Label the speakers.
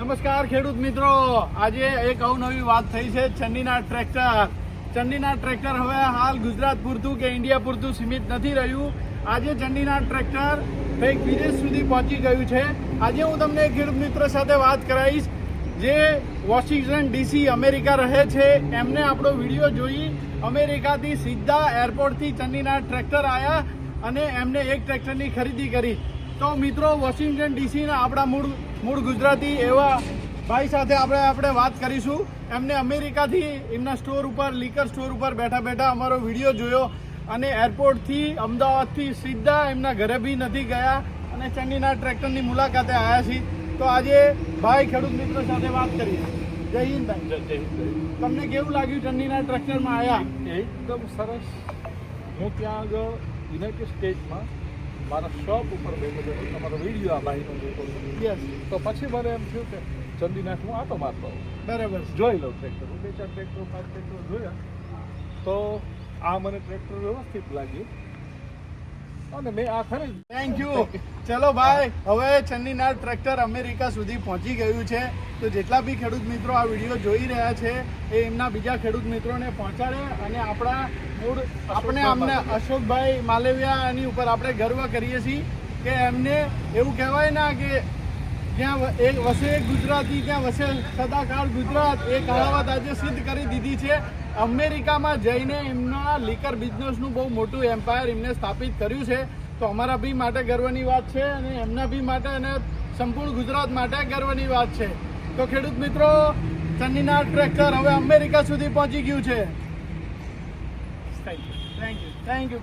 Speaker 1: નમસ્કાર ખેડૂત મિત્રો. આજે એક અવનવી વાત થઈ છે ચંડીના ટ્રેક્ટર. ચંડીના ટ્રેક્ટર હવે હાલ ગુજરાત પૂરતું કે ઇન્ડિયા પૂરતું સીમિત નથી રહ્યું. આજે ચંડીના ટ્રેક્ટર કંઈક વિદેશ સુધી પહોંચી ગયું છે. આજે હું તમને ખેડૂત મિત્રો સાથે વાત કરાવીશ, જે વોશિંગ્ટન ડીસી અમેરિકા રહે છે. એમને આપણો વીડિયો જોઈ અમેરિકાથી સીધા એરપોર્ટથી ચંડીના ટ્રેક્ટર આવ્યા અને એમને એક ટ્રેક્ટરની ખરીદી કરી. તો મિત્રો વોશિંગ્ટન ડીસીના આપણા મૂળ મૂળ ગુજરાતી એવા ભાઈ સાથે આપણે આપણે વાત કરીશું. એમને અમેરિકાથી એમના સ્ટોર ઉપર લીકર સ્ટોર ઉપર બેઠા બેઠા અમારો વીડિયો જોયો અને એરપોર્ટથી અમદાવાદથી સીધા એમના ઘરે બી નથી ગયા અને ચંડીના ટ્રેક્ટરની મુલાકાતે આવ્યા છીએ. તો આજે ભાઈ ખેડૂત મિત્રો સાથે વાત કરીએ. જય હિન્દ તમને કેવું લાગ્યું ચંડીના ટ્રેક્ટરમાં આવ્યા
Speaker 2: એકદમ સરસ. હું ત્યાં આગળ યુનાઇટેડ સ્ટેટ્સમાં મારા શોપ ઉપર બેઠો બેઠો તમારો વીડિયો આ ભાઈનો જોતો.
Speaker 1: યસ
Speaker 2: તો પછી મને એમ થયું કે ચંદીનાથ હું આટો મારતો.
Speaker 1: બરાબર.
Speaker 2: જોઈ લઉં ટ્રેક્ટર બે ચાર ટ્રેક્ટર પાંચ ટ્રેક્ટર જોયા. તો આ મને ટ્રેક્ટર વ્યવસ્થિત લાગ્યું.
Speaker 1: થેન્ક યુ ચલો ભાઈ હવે ચંદીનાથ ટ્રેક્ટર અમેરિકા સુધી પહોંચી ગયું છે. તો જેટલા બી ખેડૂત મિત્રો આ વીડિયો જોઈ રહ્યા છે એ એમના બીજા ખેડૂત મિત્રોને પહોંચાડે અને આપણા મૂળ આપણે અમને અશોકભાઈ માલેવિયાની ઉપર આપણે ગર્વ કરીએ છીએ કે એમને એવું કહેવાય ના કે જ્યાં એક વસે એક ગુજરાતી ત્યાં વસે સદાકાળ ગુજરાત. એ કહાવત આજે સિદ્ધ કરી દીધી છે. અમેરિકામાં જઈને એમના લીકર બિઝનેસનું બહુ મોટું એમ્પાયર એમને સ્થાપિત કર્યું છે. તો અમારા બી માટે ગર્વની વાત છે અને એમના બી માટે અને સંપૂર્ણ ગુજરાત માટે ગર્વની વાત છે. તો ખેડૂત મિત્રો ચન્નીના ટ્રેક્ટર હવે અમેરિકા સુધી પહોંચી ગયું છે.
Speaker 2: Thank you
Speaker 1: thank you thank you